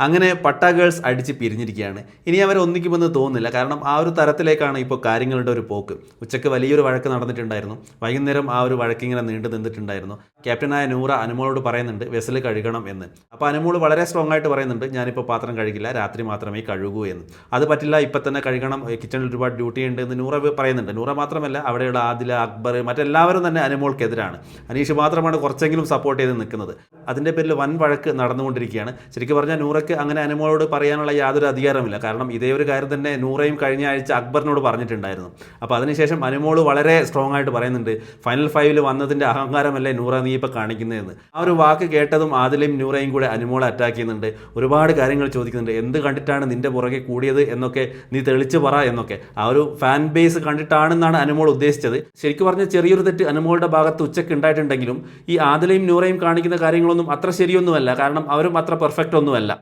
അങ്ങനെ പട്ട ഗേൾസ് അടിച്ച് പിരിഞ്ഞിരിക്കുകയാണ്. ഇനി അവർ ഒന്നിക്കുമെന്ന് തോന്നുന്നില്ല. കാരണം ആ ഒരു തരത്തിലേക്കാണ് ഇപ്പോൾ കാര്യങ്ങളുടെ ഒരു പോക്ക്. ഉച്ചയ്ക്ക് വലിയൊരു വഴക്ക് നടന്നിട്ടുണ്ടായിരുന്നു. വൈകുന്നേരം ആ ഒരു വഴക്കിങ്ങനെ നീണ്ടു നിന്നിട്ടുണ്ടായിരുന്നു. ക്യാപ്റ്റനായ നൂറ അനുമോളോട് പറയുന്നുണ്ട് വെസൽ കഴുകണം എന്ന്. അപ്പോൾ അനുമോൾ വളരെ സ്ട്രോങ് ആയിട്ട് പറയുന്നുണ്ട് ഞാനിപ്പോൾ പാത്രം കഴുകില്ല രാത്രി മാത്രമേ കഴുകൂ എന്ന്. അത് പറ്റില്ല ഇപ്പം തന്നെ കഴുകണം കിച്ചണിൽ ഒരുപാട് ഡ്യൂട്ടി ഉണ്ട് എന്ന് നൂറ പറയുന്നുണ്ട്. നൂറ മാത്രമല്ല അവിടെയുള്ള ആദില അക്ബർ മറ്റെല്ലാവരും തന്നെ അനുമോൾക്കെതിരാണ്. അനീഷ് മാത്രമാണ് കുറച്ചെങ്കിലും സപ്പോർട്ട് ചെയ്ത് നിൽക്കുന്നത്. അതിന്റെ പേരിൽ വൻ വഴക്ക് നടന്നുകൊണ്ടിരിക്കുകയാണ്. ശരിക്കും പറഞ്ഞാൽ നൂറയ്ക്ക് അങ്ങനെ അനുമോളോട് പറയാനുള്ള യാതൊരു അധികാരമില്ല കാരണം ഇതേ ഒരു കാര്യം തന്നെ നൂറയും കഴിഞ്ഞ ആഴ്ച അക്ബറിനോട് പറഞ്ഞിട്ടുണ്ടായിരുന്നു. അപ്പോൾ അതിനുശേഷം അനുമോൾ വളരെ സ്ട്രോങ് ആയിട്ട് പറയുന്നുണ്ട് ഫൈനൽ ഫൈവിൽ വന്നതിന്റെ അഹങ്കാരമല്ലേ നൂറ നീ ഇപ്പോൾ കാണിക്കുന്നതെന്ന്? ആ ഒരു വാക്ക് കേട്ടതും ആദിലയും നൂറയും കൂടെ അനുമോളെ അറ്റാക്ക് ചെയ്യുന്നുണ്ട്. ഒരുപാട് കാര്യങ്ങൾ ചോദിക്കുന്നുണ്ട്. എന്ത് കണ്ടിട്ടാണ് നിന്റെ പുറകെ കൂടിയത് എന്നൊക്കെ നീ തെളിച്ച് പറ എന്നൊക്കെ. ആ ഒരു ഫാൻ ബേസ് കണ്ടിട്ടാണെന്നാണ് അനുമോൾ ഉദ്ദേശിച്ചത്. ശരിക്കും പറഞ്ഞ ചെറിയൊരു തെറ്റ് അനുമോളുടെ ഭാഗത്ത് ഉച്ചയ്ക്ക് ഉണ്ടായിട്ടുണ്ടെങ്കിലും ഈ ആദിലയും നൂറയും കാണിക്കുന്ന കാര്യങ്ങളൊന്നും അത്ര ശരിയൊന്നുമല്ല. കാരണം അവരും അത്ര പെർഫെക്റ്റ് ഒന്നുമല്ല.